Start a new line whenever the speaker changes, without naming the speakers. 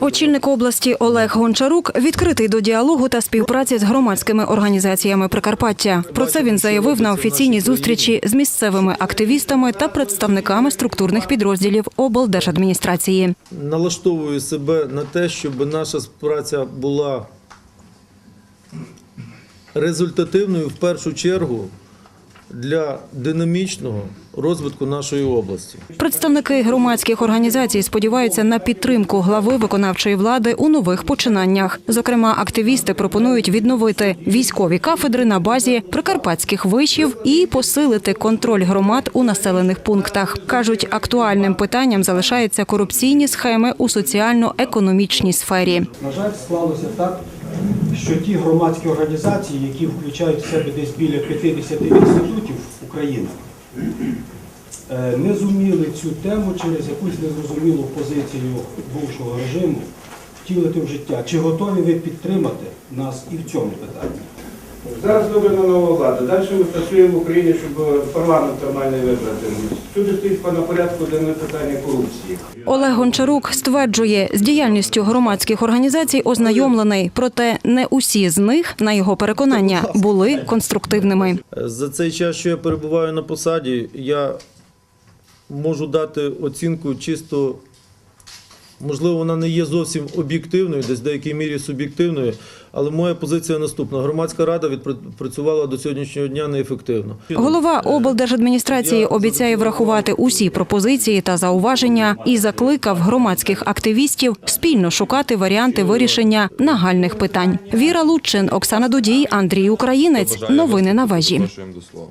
Очільник області Олег Гончарук відкритий до діалогу та співпраці з громадськими організаціями Прикарпаття. Про це він заявив на офіційній зустрічі з місцевими активістами та представниками структурних підрозділів облдержадміністрації.
налаштовую себе на те, щоб наша праця була результативною в першу чергу для динамічного розвитку нашої області.
Представники громадських організацій сподіваються на підтримку глави виконавчої влади у нових починаннях. Зокрема, активісти пропонують відновити військові кафедри на базі прикарпатських вишів і посилити контроль громад у населених пунктах. кажуть, актуальним питанням залишаються корупційні схеми у соціально-економічній сфері.
На жаль, склалося так, що ті громадські організації, які включають в себе десь біля 50 інститутів України, е, не зуміли цю тему через якусь незрозумілу позицію бувшого режиму втілити в життя. Чи готові ви підтримати нас і в цьому питанні?
Зараз вибрана нова влада. Далі ми працюємо в Україні, щоб парламент нормальний вибрати. Всюди стоїть на порядку денне питання корупції.
Олег Гончарук стверджує, з діяльністю громадських організацій ознайомлений, проте не усі з них, на його переконання, були конструктивними.
За цей час, що я перебуваю на посаді, я можу дати оцінку чисто, можливо, вона не є зовсім об'єктивною, десь в деякій мірі суб'єктивною, але моя позиція наступна. Громадська рада відпрацювала до сьогоднішнього дня неефективно.
Голова облдержадміністрації обіцяє врахувати усі пропозиції та зауваження і закликав громадських активістів спільно шукати варіанти вирішення нагальних питань. Віра Лутчин, Оксана Дудій, Андрій Українець. Новини на
слова.